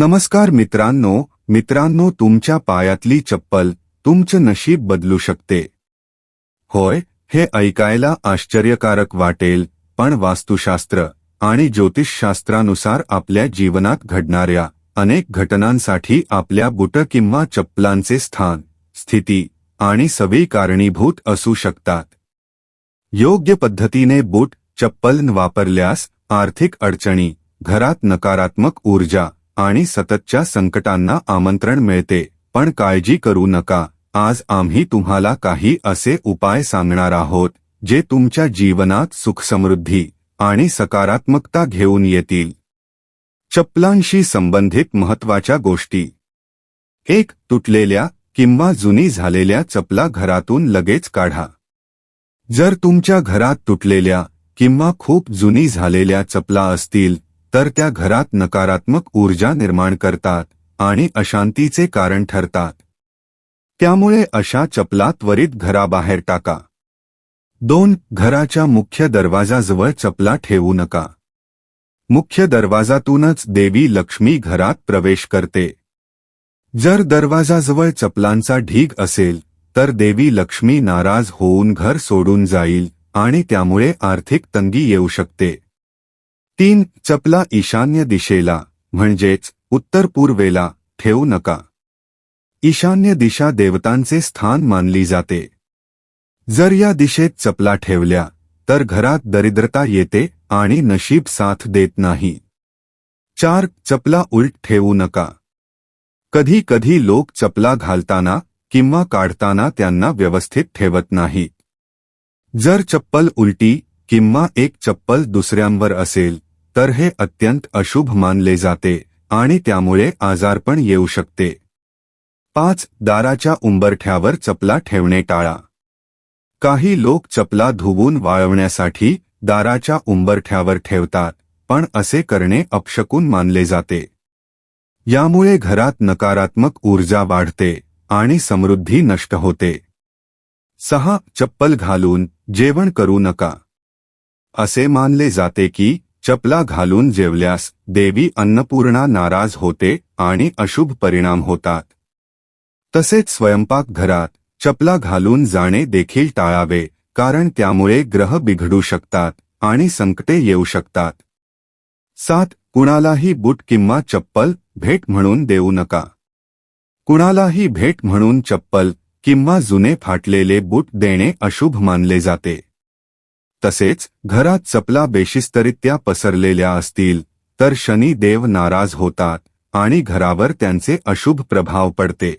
नमस्कार मित्रांनो मित्रांनो तुमच्या पायातली चप्पल तुमचं नशीब बदलू शकते. होय हे ऐकायला आश्चर्यकारक वाटेल पण वास्तुशास्त्र आणि ज्योतिषशास्त्रानुसार आपल्या जीवनात घडणाऱ्या अनेक घटनांसाठी आपल्या बुट किंवा चप्पलांचे स्थान स्थिती आणि सवयी कारणीभूत असू शकतात. योग्य पद्धतीने बूट चप्पल वापरल्यास आर्थिक अडचणी घरात नकारात्मक ऊर्जा आणि सततच्या संकटांना आमंत्रण मिळते. पण काळजी करू नका. आज आम्ही तुम्हाला काही असे उपाय सांगणार आहोत जे तुमच्या जीवनात सुखसमृद्धी आणि सकारात्मकता घेऊन येतील. चपलांशी संबंधित महत्त्वाच्या गोष्टी. एक तुटलेल्या किंवा जुनी झालेल्या चपला घरातून लगेच काढा. जर तुमच्या घरात तुटलेल्या किंवा खूप जुनी झालेल्या चपला असतील तर त्या घरात नकारात्मक ऊर्जा निर्माण करतात आणि अशांतीचे कारण ठरतात. त्यामुळे अशा चपला त्वरित घराबाहेर टाका. दोन घराच्या मुख्य दरवाजाजवळ चपला ठेवू नका. मुख्य दरवाजातूनच देवी लक्ष्मी घरात प्रवेश करते. जर दरवाजाजवळ चपलांचा ढीग असेल तर देवी लक्ष्मी नाराज होऊन घर सोडून जाईल आणि त्यामुळे आर्थिक तंगी येऊ शकते. तीन चपला ईशान्य दिशेला म्हणजेच उत्तर पूर्वेला ठेवू नका. ईशान्य दिशा देवतांचे स्थान मानली जाते. जर या दिशेत चपला ठेवल्या तर घरात दरिद्रता येते आणि नशीब साथ देत नाही. चार चपला उलट ठेवू नका. कधी कधी लोक चपला घालताना किंवा काढताना त्यांना व्यवस्थित ठेवत नाहीत. जर चप्पल उलटी किंवा एक चप्पल दुसऱ्यांवर असेल तर हे अत्यंत अशुभ मानले जाते आणि त्यामुळे आजारपण येऊ शकते. पाच दाराच्या उंबरठ्यावर चपला ठेवणे टाळा. काही लोक चपला धुवून वाळवण्यासाठी दाराच्या उंबरठ्यावर ठेवतात पण असे करणे अपशकून मानले जाते. यामुळे घरात नकारात्मक ऊर्जा वाढते आणि समृद्धी नष्ट होते. सहा चप्पल घालून जेवण करू नका. असे मानले जाते की चपला घालून जेवल्यास देवी अन्नपूर्णा नाराज होते आणि अशुभ परिणाम होतात. तसेच स्वयंपाकघरात चपला घालून जाणे देखील टाळावे कारण त्यामुळे ग्रह बिघडू शकतात आणि संकटे येऊ शकतात. सात कुणालाही बूट किंवा चप्पल भेट म्हणून देऊ नका. कुणालाही भेट म्हणून चप्पल किंवा जुने फाटलेले बूट देणे अशुभ मानले जाते. तसेच घरात चपला बेशिस्तरित्या पसरलेल्या असतील तर शनी देव नाराज होतात आणि घरावर त्यांचे अशुभ प्रभाव पडते.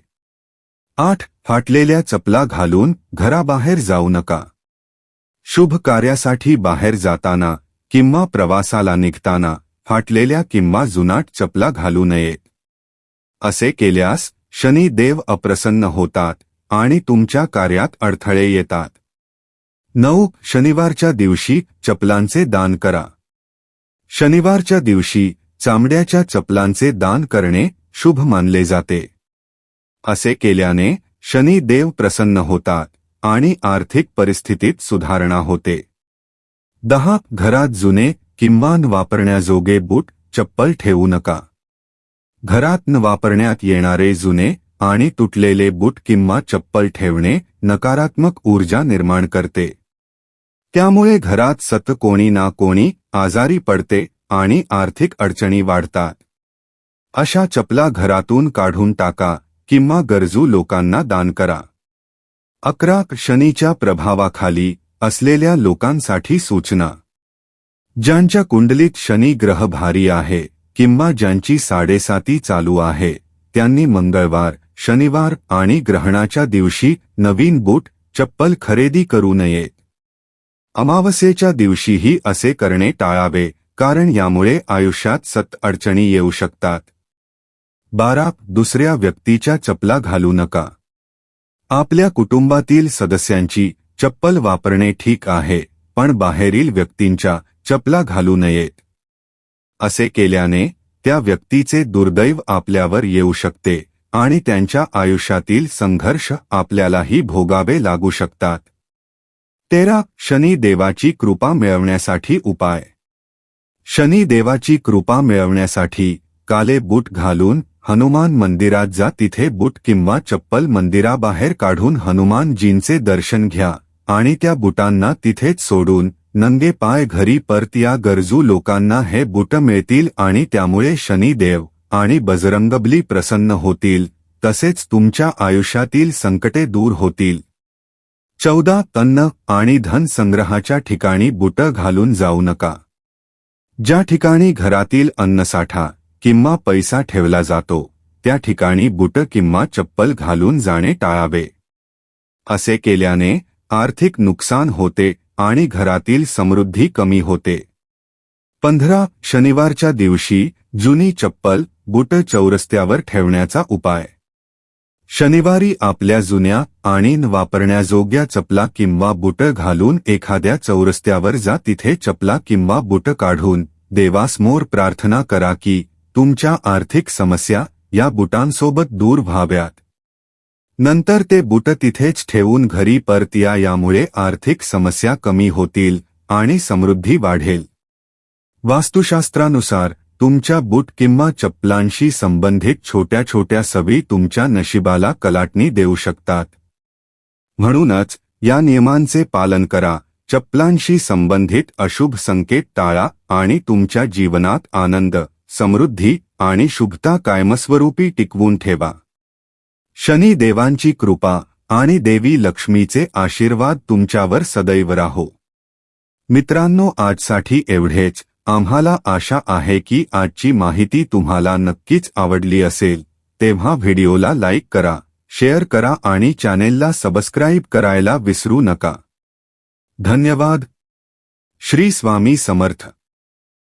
आठ. फाटलेल्या चपला घालून घराबाहेर जाऊ नका. शुभ कार्यासाठी बाहेर जाताना किंवा प्रवासाला निघताना फाटलेल्या किंवा जुनाट चपला घालू नयेत. असे केल्यास शनी देव अप्रसन्न होतात आणि तुमच्या कार्यात अडथळे येतात. नऊ शनिवारच्या दिवशी चपलांचे दान करा. शनिवारच्या दिवशी चामड्याच्या चपलांचे दान करणे शुभ मानले जाते. असे केल्याने शनी देव प्रसन्न होतात आणि आर्थिक परिस्थितीत सुधारणा होते. दहा घरात जुने किंवा न वापरण्याजोगे बूट चप्पल ठेवू नका. घरात न वापरण्यात येणारे जुने आणि तुटलेले बूट किंवा चप्पल ठेवणे नकारात्मक ऊर्जा निर्माण करते. त्यामुळे घरात सत कोणी ना कोणी आजारी पडते आणि आर्थिक अडचणी वाढतात. अशा चपला घरातून काढून टाका किंवा गरजू लोकांना दान करा. अकरा शनीच्या प्रभावाखाली असलेल्या लोकांसाठी सूचना. ज्यांच्या कुंडलीत शनी ग्रह भारी आहे किंवा ज्यांची साडेसाती चालू आहे त्यांनी मंगळवार शनिवार आणि ग्रहणाच्या दिवशी नवीन बूट चप्पल खरेदी करू नयेत अमावस्येच्या दिवशीही असे करणे टाळावे कारण यामुळे आयुष्यात सत अडचणी येऊ शकतात. बारा दुसऱ्या व्यक्तीच्या चपला घालू नका. आपल्या कुटुंबातील सदस्यांची चप्पल वापरणे ठीक आहे पण बाहेरील व्यक्तींच्या चपला घालू नयेत. असे केल्याने त्या व्यक्तीचे दुर्दैव आपल्यावर येऊ शकते आणि त्यांच्या आयुष्यातील संघर्ष आपल्यालाही भोगावे लागू शकतात. तेरा शनी देवाची कृपा मिळवण्यासाठी उपाय. शनी देवाची कृपा मिळवण्यासाठी काले बूट घालून हनुमान मंदिरात जा. तिथे बूट किंवा चप्पल मंदिराबाहेर काढून हनुमानजींचे दर्शन घ्या आणि त्या बुटांना तिथेच सोडून नंगे पाय घरी परत या. गरजू लोकांना हे बुट मिळतील आणि त्यामुळे शनिदेव आणि बजरंगबली प्रसन्न होतील तसेच तुमच्या आयुष्यातील संकटे दूर होतील. चौदा तन्न आणि धन संग्रहाच्या ठिकाणी बुट घालून जाऊ नका. ज्या ठिकाणी घरातील अन्नसाठा किंवा पैसा ठेवला जातो त्या ठिकाणी बुट किंवा चप्पल घालून जाणे टाळावे. असे केल्याने आर्थिक नुकसान होते आणि घरातील समृद्धी कमी होते. पंधरा शनिवारच्या दिवशी जुनी चप्पल बुट चौरस्त्यावर ठेवण्याचा उपाय. शनिवारी आपल्या जुन्या आणि वापरण्याजोग्या चपला किंवा बुट घालून एखाद्या चौरस्त्यावर जा तिथे चपला किंवा बुट काढून देवासमोर प्रार्थना करा की तुमच्या आर्थिक समस्या या बुटांसोबत दूर व्हाव्यात. नंतर ते बुट तिथेच ठेवून घरी परत या यामुळे आर्थिक समस्या कमी होतील आणि समृद्धी वाढेल. वास्तुशास्त्रानुसार तुमच्या बूट किंवा चप्पलांशी संबंधित छोट्या छोट्या सवी तुमच्या नशिबाला कलाटणी देऊ शकतात. म्हणूनच या नियमांचे पालन करा. चप्पलांशी संबंधित अशुभ संकेत टाळा आणि तुमच्या जीवनात आनंद समृद्धी आणि शुभता कायमस्वरूपी टिकवून ठेवा. शनी देवांची कृपा आणि देवी लक्ष्मीचे आशीर्वाद तुमच्यावर सदैव राहो. मित्रांनो आजसाठी एवढेच. आम्हाला आशा आहे की आजची माहिती तुम्हाला नक्कीच आवडली असेल. तेव्हा व्हिडिओला लाईक करा शेअर करा आणि चॅनेलला सबस्क्राईब करायला विसरू नका. धन्यवाद. श्री स्वामी समर्थ.